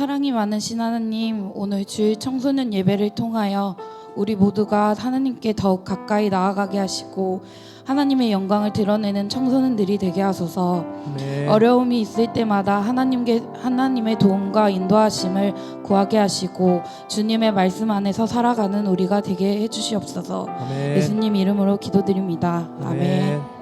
사랑이 많으신 하나님, 오늘 주일 청소년 예배를 통하여 우리 모두가 하나님께 더욱 가까이 나아가게 하시고 하나님의 영광을 드러내는 청소년들이 되게 하소서. 네. 어려움이 있을 때마다 하나님께 하나님의 도움과 인도하심을 구하게 하시고 주님의 말씀 안에서 살아가는 우리가 되게 해 주시옵소서. 예수님 이름으로 기도드립니다. 아멘.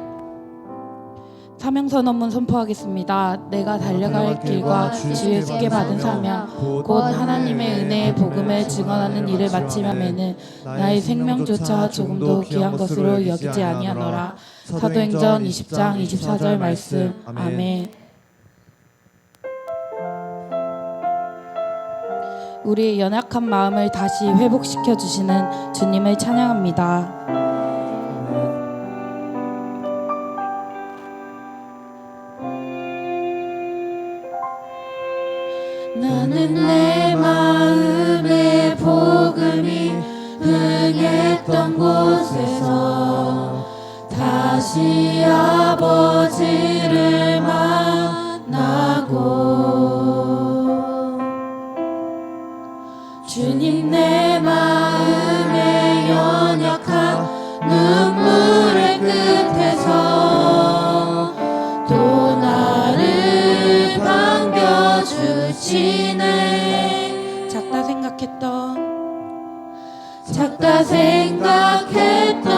사명 선언문 선포하겠습니다. 내가 달려갈 길과 주의 주께 받은 사명 곧 하나님의 은혜의 복음을 증언하는 일을 마치려면은 나의 생명조차 조금도 귀한 것으로 여기지 아니하노라. 사도행전 20장 24절 말씀. 아멘. 우리의 연약한 마음을 다시 회복시켜 주시는 주님을 찬양합니다. 나는 내 마음의 복음이 흥했던 곳에서 다시 아버지 생각했던 작다 생각했던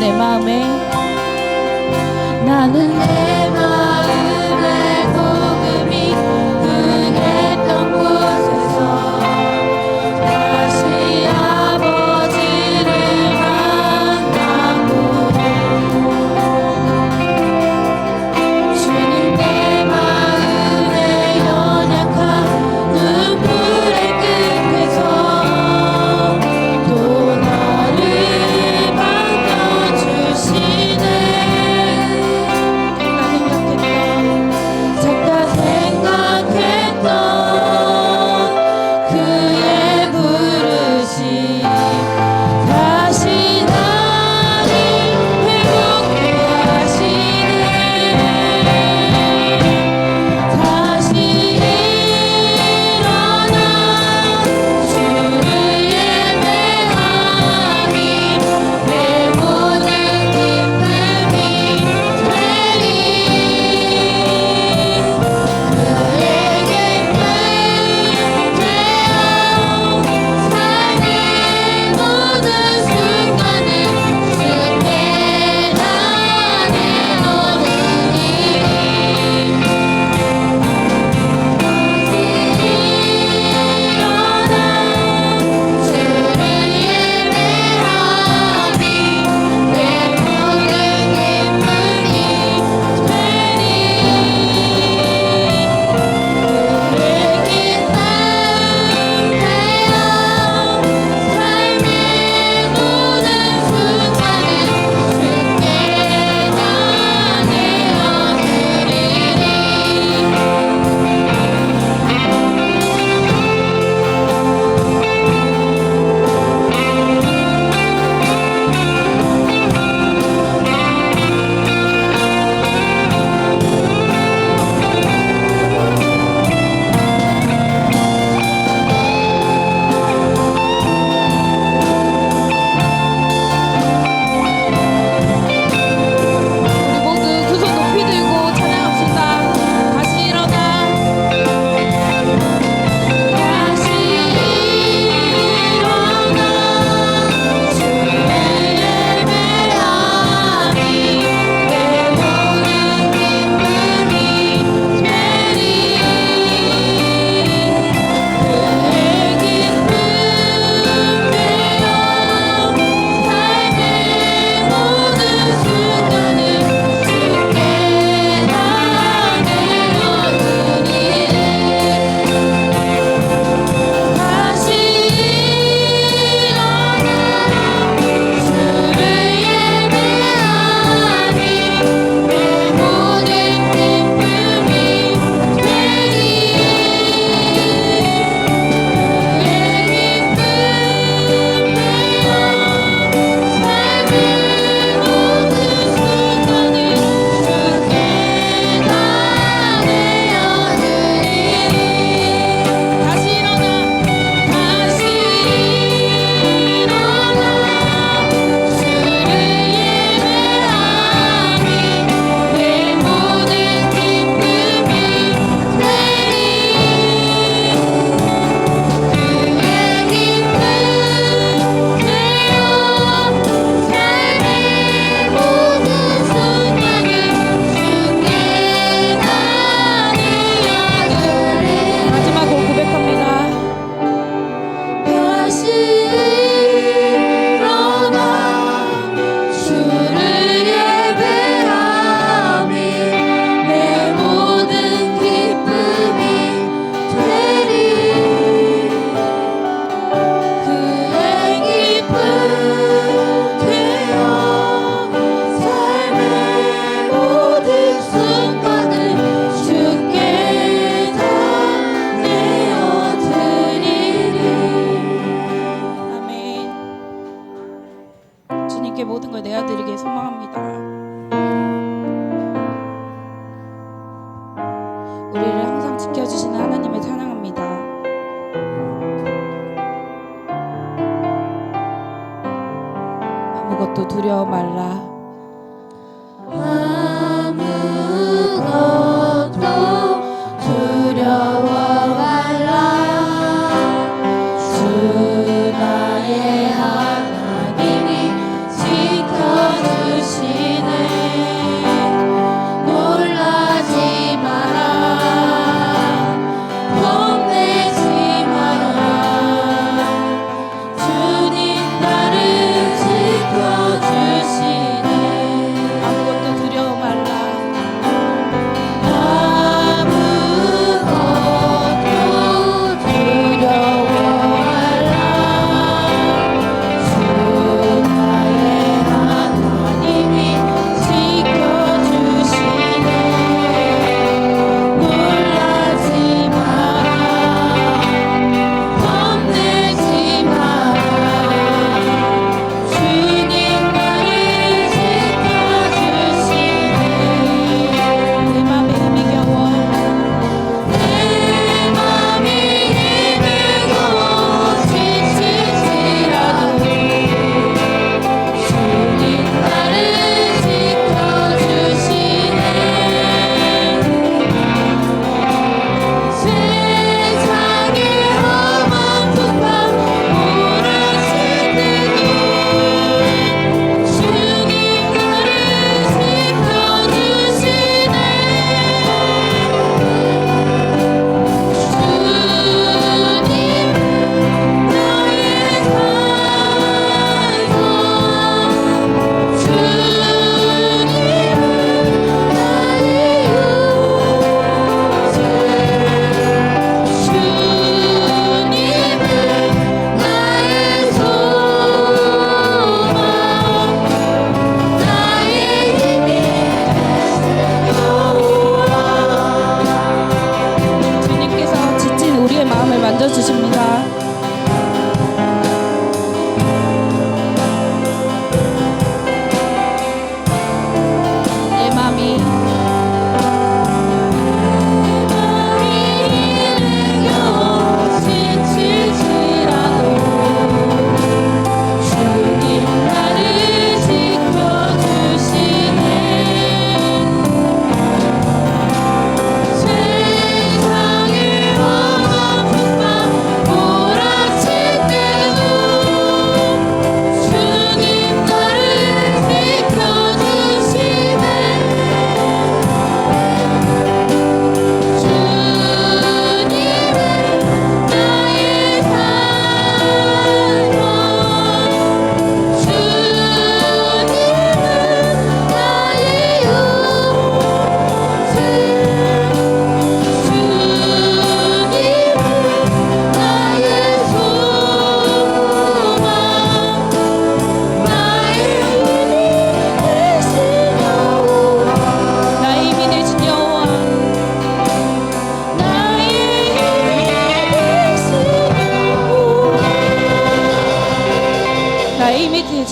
내 마음에 나는 내 마음의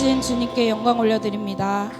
주신 주님께 영광 올려드립니다.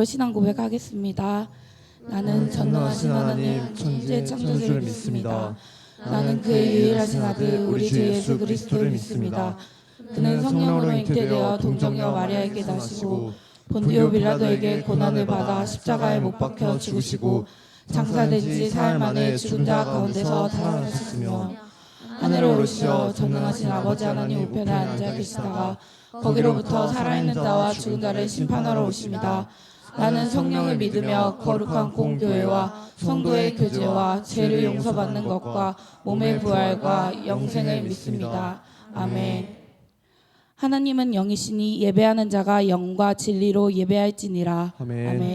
마음으로 신앙 고백하겠습니다. 나는 전능하신 하나님 천재 창조주를 믿습니다. 나는 그의 유일하신 아들 우리 주 예수 그리스도를 믿습니다. 그는 성령으로 잉태되어 동정녀 마리아에게 나시고 본디오 빌라도에게 고난을 받아 십자가에 못 박혀 죽으시고 장사된 지 사흘 만에 죽은 자 가운데서 살아나셨으며 하늘에 오르시어 전능하신 아버지 하나님 우편에 앉아 계시다가 거기로부터 살아있는 자와 죽은 자를 심판하러 오십니다. 나는 성령을 믿으며 거룩한 공교회와 성도의 교제와 죄를 용서받는 것과 몸의 부활과 영생을 믿습니다. 아멘. 하나님은 영이시니 예배하는 자가 영과 진리로 예배할지니라. 아멘. 아멘.